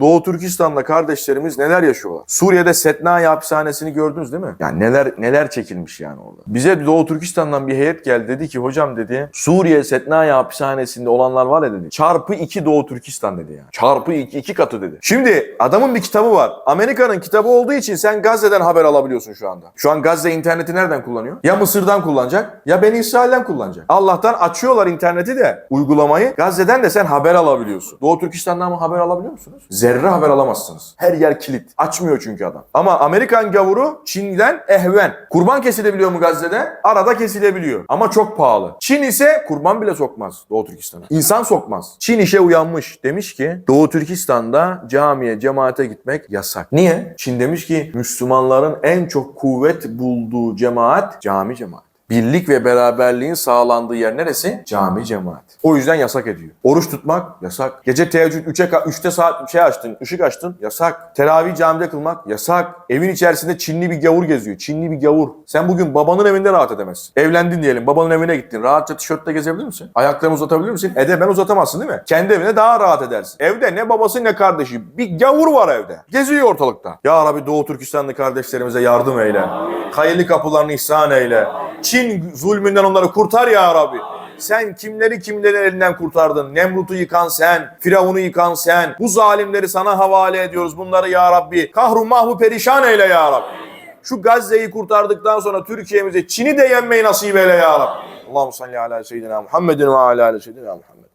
Doğu Türkistan'da kardeşlerimiz neler yaşıyorlar? Suriye'de Setnai hapishanesini gördünüz değil mi? Yani neler neler çekilmiş yani orada. Bize Doğu Türkistan'dan bir heyet geldi dedi ki hocam dedi Suriye Setnai hapishanesinde olanlar var ya dedi. Çarpı iki Doğu Türkistan dedi yani. Çarpı iki, iki katı dedi. Şimdi adamın bir kitabı var. Amerika'nın kitabı olduğu için sen Gazze'den haber alabiliyorsun şu anda. Şu an Gazze interneti nereden kullanıyor? Ya Mısır'dan kullanacak ya Beni İsrail'den kullanacak. Allah'tan açıyorlar interneti de uygulamayı. Gazze'den de sen haber alabiliyorsun. Doğu Türkistan'dan mı haber alabiliyor musunuz? Zerre haber alamazsınız. Her yer kilit. Açmıyor çünkü adam. Ama Amerikan gavuru Çin'den ehven. Kurban kesilebiliyor mu Gazze'de? Arada kesilebiliyor. Ama çok pahalı. Çin ise kurban bile sokmaz Doğu Türkistan'a. İnsan sokmaz. Çin işe uyanmış. Demiş ki Doğu Türkistan'da camiye, cemaate gitmek yasak. Niye? Çin demiş ki Müslümanların en çok kuvvet bulduğu cemaat cami cemaat. Birlik ve beraberliğin sağlandığı yer neresi? Cami cemaat. O yüzden yasak ediyor. Oruç tutmak yasak. Gece teheccüd 3'e 3'te saat şey açtın, ışık açtın yasak. Teravih camide kılmak yasak. Evin içerisinde Çinli bir gavur geziyor. Çinli bir gavur. Sen bugün babanın evinde rahat edemezsin. Evlendin diyelim. Babanın evine gittin. Rahatça tişörtle gezebilir misin? Ayaklarını uzatabilir misin? Ede ben uzatamazsın değil mi? Kendi evine daha rahat edersin. Evde ne babası ne kardeşi. Bir gavur var evde. Geziyor ortalıkta. Ya Rabbi Doğu Türkistanlı kardeşlerimize yardım eyle. Hayırlı kapılarını ihsan eyle. Çin zulmünden onları kurtar ya Rabbi. Sen kimleri kimlerin elinden kurtardın? Nemrut'u yıkan sen, Firavun'u yıkan sen. Bu zalimleri sana havale ediyoruz. Bunları ya Rabbi kahru mahvu perişan eyle ya Rabbi. Şu Gazze'yi kurtardıktan sonra Türkiye'mize Çin'i de yenmeyi nasip eyle ya Rabbi. Allahu salli ala seyyidina Muhammedin ve ala seyyidina Muhammed.